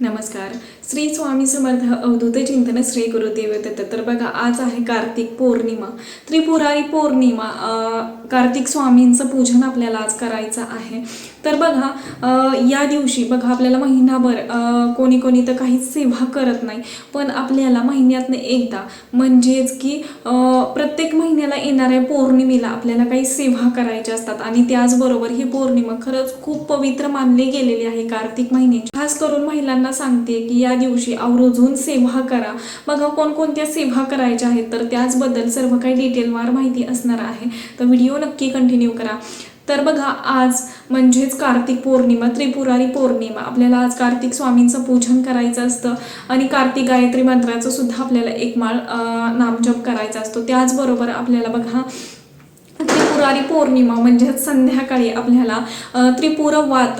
नमस्कार. श्री स्वामी समर्थ अवधूत चिंतन श्री गुरुदेव दत्त तर बघा आज आहे कार्तिक पौर्णिमा. त्रिपुरारी पौर्णिमा अं, कार्तिक स्वामींचं पूजन आपल्याला आज करायचं आहे. तर बघा या दिवशी बघा आपल्याला महिनाभर कोणी कोणी तर काहीच सेवा करत नाही. पण आपल्याला महिन्यातनं एकदा म्हणजेच की प्रत्येक महिन्याला येणाऱ्या पौर्णिमेला आपल्याला काही सेवा करायच्या असतात. आणि त्याचबरोबर ही पौर्णिमा खरंच खूप पवित्र मानली गेलेली आहे कार्तिक महिन्याची. खास करून महिलांना सांगते की या दिवशी आवर्जून सेवा करा. बघा कोणकोणत्या सेवा करायच्या आहेत तर त्याचबद्दल सर्व काही डिटेलवार माहिती असणार आहे. तर व्हिडिओ नक्की कंटिन्यू करा. तर बघा आज म्हणजेच कार्तिक पौर्णिमा त्रिपुरारी पौर्णिमा. आपल्याला आज कार्तिक स्वामींचं पूजन करायचं असतं आणि कार्तिक गायत्री मंत्राचं सुद्धा आपल्याला एक माळ नामजप करायचा असतो. त्याचबरोबर आपल्याला बघा त्रिपुरारी पौर्णिमा म्हणजेच संध्याकाळी आपल्याला त्रिपुरवात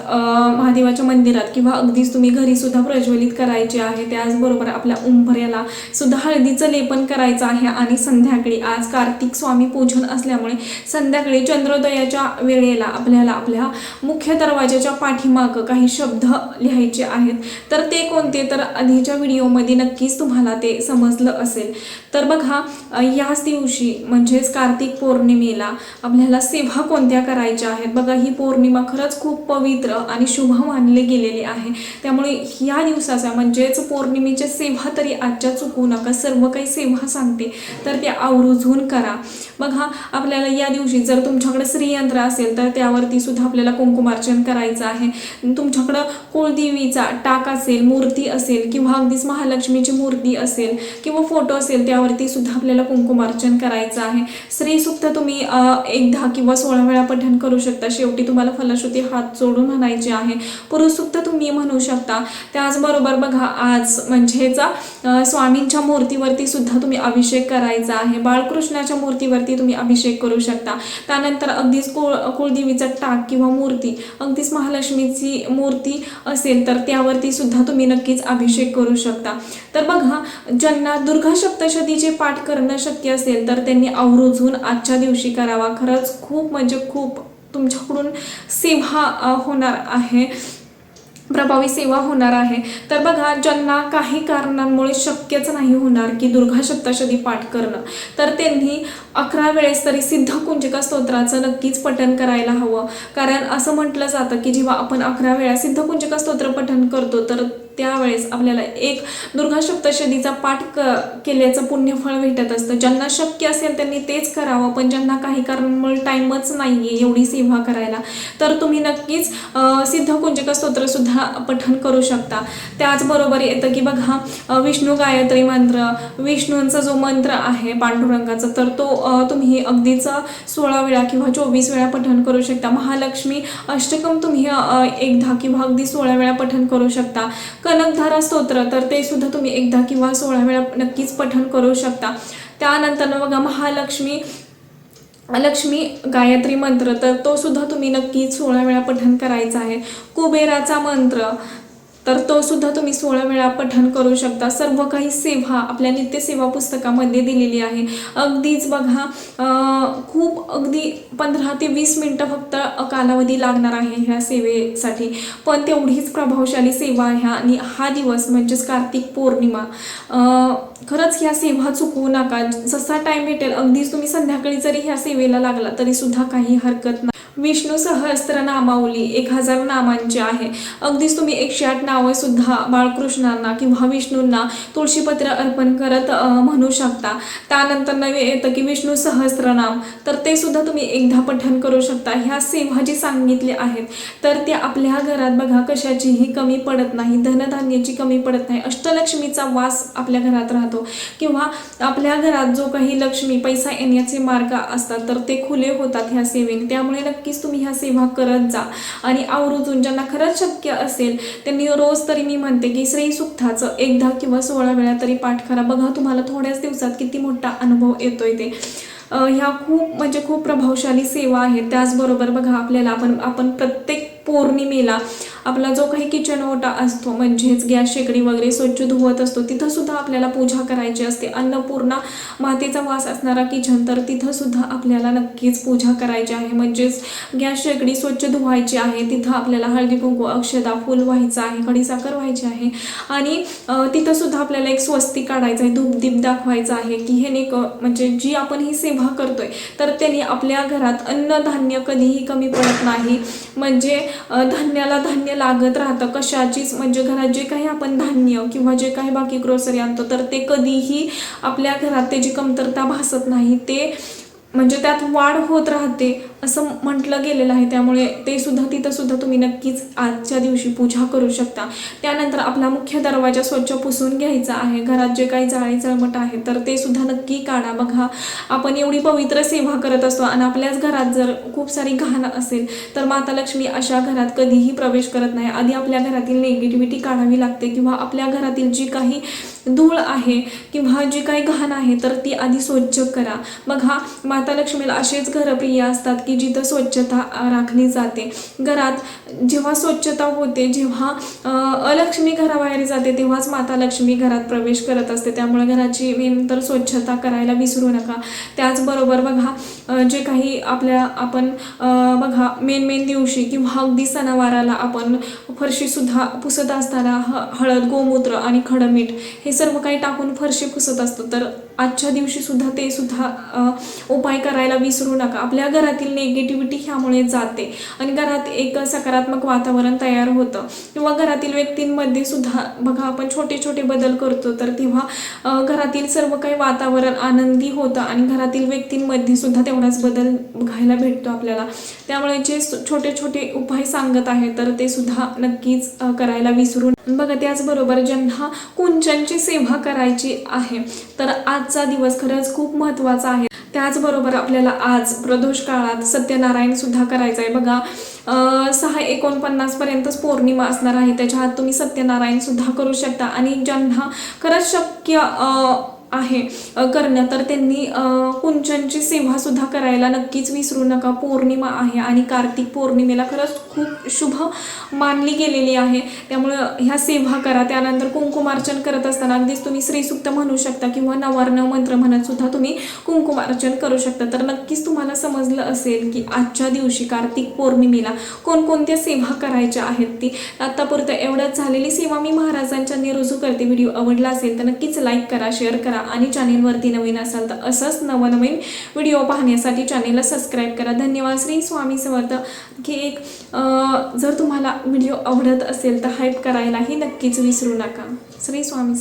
महादेवाच्या मंदिरात किंवा अगदीच तुम्ही घरी सुद्धा प्रज्वलित करायचे आहे त्याचबरोबर आपल्या उंबऱ्याला सुद्धा हळदीचं लेपन करायचं आहे आणि संध्याकाळी आज कार्तिक स्वामी पूजन असल्यामुळे संध्याकाळी चंद्रोदयाच्या वेळेला आपल्याला आपल्या मुख्य दरवाजाच्या पाठीमागं काही शब्द लिहायचे आहेत. तर ते कोणते? तर आधीच्या व्हिडिओमध्ये नक्कीच तुम्हाला ते समजलं असेल. तर बघा याच दिवशी म्हणजेच कार्तिक पौर्णिमेला आपल्याला सेवा कोणत्या करायच्या आहेत? बघा ही पौर्णिमा खरंच खूप पवित्र आणि शुभ मानली गेलेली आहे. त्यामुळे या दिवसाचा म्हणजेच पौर्णिमेच्या सेवा तरी आजच्या चुकू नका. सर्व काही सेवा सांगते. तर त्या आवर्जून करा. बघा आपल्याला या दिवशी जर तुमच्याकडे श्रीयंत्र असेल तर त्यावरती सुद्धा आपल्याला कुंकुमार्चन करायचं आहे. तुमच्याकडं कुळदेवीचा टाक असेल मूर्ती असेल किंवा अगदीच महालक्ष्मीची मूर्ती असेल किंवा फोटो असेल त्यावरती सुद्धा आपल्याला कुंकुमार्चन करायचं आहे. श्री तुम्ही एक दहा किंवा सोळा वेळा पठण करू शकता. शेवटी तुम्हाला फलश्रुती हात जोडून म्हणायची आहे. पुरुषसुक्त तुम्ही म्हणू शकता. त्याचबरोबर बघा आज म्हणजेच स्वामींच्या मूर्तीवरती सुद्धा तुम्ही अभिषेक करायचा आहे. बाळकृष्णाच्या मूर्तीवरती तुम्ही अभिषेक करू शकता. त्यानंतर अगदीच कुळ कुळदेवीचा टाक किंवा मूर्ती अगदीच महालक्ष्मीची मूर्ती असेल तर त्यावरती सुद्धा तुम्ही नक्कीच अभिषेक करू शकता. तर बघा ज्यांना दुर्गा सप्तशतीचे पाठ करणं शक्य असेल तर त्यांनी आवर्जून आजच्या दिवशी करावा. खरंच खूप म्हणजे खूप तुमच्याकडून सेवा होणार आहे. प्रभावी सेवा होणार आहे. तर बघा ज्यांना काही कारणांमुळे शक्यच नाही होणार की दुर्गा सप्तशती पाठ करणं तर त्यांनी अकरा वेळेस तरी सिद्ध कुंजिका स्तोत्राचं नक्कीच पठण करायला हवं. कारण असं म्हटलं जातं की जेव्हा आपण अकरा वेळा सिद्ध कुंजिका स्तोत्र पठण करतो तर त्यावेळेस आपल्याला एक दुर्गा सप्तशतीचा पाठ क केल्याचं पुण्यफळ भेटत असतं. ज्यांना शक्य असेल त्यांनी तेच करावं पण ज्यांना काही कारणामुळे टाईमच नाही आहे एवढी सेवा करायला तर तुम्ही नक्कीच सिद्धकुंजक स्तोत्रसुद्धा पठन पठण करू शकता. त्याचबरोबर येतं की बघा विष्णू गायत्री मंत्र विष्णूंचा जो मंत्र आहे पांडुरंगाचा तर तो तुम्ही अगदीच सोळा वेळा किंवा चोवीस वेळा पठण करू शकता. महालक्ष्मी अष्टकम तुम्ही एकदा किंवा अगदी सोळा वेळा पठण करू शकता. कनकधारा स्तोत्र तर ते सुद्धा तुम्ही एकदा किंवा सोळा वेळा नक्कीच पठण करू शकता. त्यानंतर बघा महालक्ष्मी लक्ष्मी गायत्री मंत्र तर तो सुद्धा तुम्ही नक्कीच सोळा वेळा पठण करायचा आहे. कुबेराचा मंत्र तर तो सुद्धा तुम्ही सोळा वेळा पठण करू शकता. सर्व काही सेवा आपल्या नित्यसेवा पुस्तकामध्ये दिलेली आहे. अगदीच बघा खूप अगदी पंधरा ते वीस मिनटं फक्त कालावधी लागणार आहे ह्या सेवेसाठी. पण तेवढीच प्रभावशाली सेवा आहे आणि हा दिवस म्हणजेच कार्तिक पौर्णिमा. खरंच ह्या सेवा चुकवू नका. जसा टाईम भेटेल अगदीच तुम्ही संध्याकाळी जरी ह्या सेवेला लागला तरीसुद्धा काही हरकत नाही. विष्णू सहस्त्र नामावली एक हजार नामांची आहे. अगदीच तुम्ही एकशे आठ नावंसुद्धा बाळकृष्णांना किंवा विष्णूंना तुळशीपत्र अर्पण करत म्हणू शकता. त्यानंतर नवे येतं की विष्णू सहस्त्रनाम तर ते सुद्धा तुम्ही एकदा पठण करू शकता. ह्या सेवा जी सांगितल्या आहेत. तर त्या आपल्या घरात बघा कशाचीही कमी पडत नाही धनधान्याची कमी पडत नाही. अष्टलक्ष्मीचा वास आपल्या घरात राहतो. किंवा आपल्या घरात जो काही लक्ष्मी पैसा येण्याचे मार्ग असतात तर ते खुले होतात ह्या सेवेने. त्यामुळे नक्कीच तुम्ही ह्या सेवा करत जा. आणि आवर्जून ज्यांना खरंच शक्य असेल त्यांनी रोज तरी मी म्हणते की श्री सुक्ताचं एकदा किंवा सोळा वेळा तरी पाठ करा. बघा तुम्हाला थोड्याच दिवसात किती मोठा अनुभव येतोय ते. ह्या खूप म्हणजे खूप प्रभावशाली सेवा आहेत. त्याचबरोबर बघा आपल्याला आपण आपण प्रत्येक पौर्णिमेला आपला जो काही किचन ओटा असतो म्हणजेच गॅस शेगडी वगैरे स्वच्छ धुवत असतो तिथंसुद्धा आपल्याला पूजा करायची असते. अन्नपूर्णा मातेचा वास असणारा किचन तर तिथंसुद्धा आपल्याला नक्कीच पूजा करायची आहे. म्हणजेच गॅस शेगडी स्वच्छ धुवायची आहे तिथं आपल्याला हळदी कुंकू अक्षदा फुल व्हायचं आहे खडीसाखर व्हायची आहे. आणि तिथंसुद्धा आपल्याला एक स्वस्ती काढायचं आहे धूप दीप दाखवायचं आहे की हे नेक म्हणजे जी आपण ही सेवा करतोय तर त्यांनी आपल्या घरात अन्नधान्य कधीही कमी पडत नाही. म्हणजे धान्याला धान्य लागत राहतं. कशाचीच? म्हणजे घरात जे काही आपण धान्य किंवा जे काही बाकी ग्रोसरी आणतो तर ते कधीही आपल्या घरात त्याची कमतरता भासत नाही ते म्हणजे त्यात वाढ होत राहते असं म्हटलं गेलेलं आहे. त्यामुळे ते सुद्धा तिथं सुद्धा तुम्ही नक्कीच आजच्या दिवशी पूजा करू शकता. त्यानंतर आपला मुख्य दरवाजा स्वच्छ पुसून घ्यायचा आहे. घरात जे काही जाळी चळमट आहे तर ते सुद्धा नक्की काढा. बघा आपण एवढी पवित्र सेवा करत असतो आणि आपल्याच घरात जर खूप सारी घाण असेल तर माता लक्ष्मी अशा घरात कधीही प्रवेश करत नाही. आधी आपल्या घरातील निगेटिव्हिटी काढावी लागते किंवा आपल्या घरातील जी काही धूळ आहे किंवा जी काही घाण आहे तर ती आधी स्वच्छ करा. बघा माता लक्ष्मीला असेच घरप्रिय असतात की जिथं स्वच्छता राखली जाते. घरात जेव्हा स्वच्छता होते जेव्हा अलक्ष्मी घराबाहेर जाते तेव्हाच माता लक्ष्मी घरात प्रवेश करत असते. त्यामुळे घराची मेन तर स्वच्छता करायला विसरू नका. त्याचबरोबर बघा जे काही आपल्या आपण बघा मेन मेन दिवशी किंवा अगदी सणावाराला आपण फरशीसुद्धा पुसत असताना ह हळद गोमूत्र आणि खडमीठ हे सर्व काही टाकून फरशी पुसत असतो. तर आजच्या दिवशी सुद्धा ते सुद्धा उपाय करायला विसरू नका. आपल्या घरातील नेगेटिव्हिटी ह्यामुळे जाते. आणि घरात एक सकारात्मक वातावरण तयार होतं. किंवा घरातील व्यक्तींमध्ये सुद्धा बघा आपण छोटे छोटे बदल करतो तर तेव्हा घरातील सर्व काही वातावरण आनंदी होतं आणि घरातील व्यक्तींमध्ये सुद्धा तेवढाच बदल बघायला भेटतो आपल्याला. त्यामुळे जे छोटे छोटे उपाय सांगत आहे तर ते सुद्धा नक्कीच करायला विसरू बघा त्याचबरोबर ज्यांना कुंचनचे सेवा करायची आहे. तर आजचा दिवस खरंच खूप महत्त्वाचा आहे. त्याचबरोबर आपल्याला आज प्रदोष काळात सत्यनारायण सुद्धा करायचं आहे बघा सहा एकोणपन्नास पर्यंतच पौर्णिमा असणार आहे. त्याच्या आत तुम्ही सत्यनारायण सुद्धा करू शकता. आणि ज्यांना खरंच शक्य आहे. करण्या करणं तर त्यांनी कुंचनची सेवा सुद्धा करायला नक्कीच विसरू नका. पौर्णिमा आहे आणि कार्तिक पौर्णिमेला खरंच खूप शुभ मानली गेलेली आहे. त्यामुळं ह्या सेवा करा. त्यानंतर कुंकुमार्चन करत असताना अगदीच तुम्ही श्रीसुक्त म्हणू शकता किंवा नवार्ण मंत्र म्हणत सुद्धा तुम्ही कुंकुमार्चन करू शकता. तर नक्कीच तुम्हाला समजलं असेल की आजच्या दिवशी कार्तिक पौर्णिमेला कोणकोणत्या सेवा करायच्या आहेत ती. आत्तापुरतं एवढंच. झालेली सेवा मी महाराजांच्या रुजू करते. व्हिडिओ आवडला असेल तर नक्कीच लाईक करा शेअर करा. आणि चॅनेलवरती नवीन असाल तर असंच नवनवीन व्हिडिओ पाहण्यासाठी चॅनेलला सबस्क्राईब करा. धन्यवाद. श्री स्वामी समर्थ. की एक अं, जर तुम्हाला व्हिडिओ आवडत असेल तर हाईप करायलाही नक्कीच विसरू नका. श्री स्वामी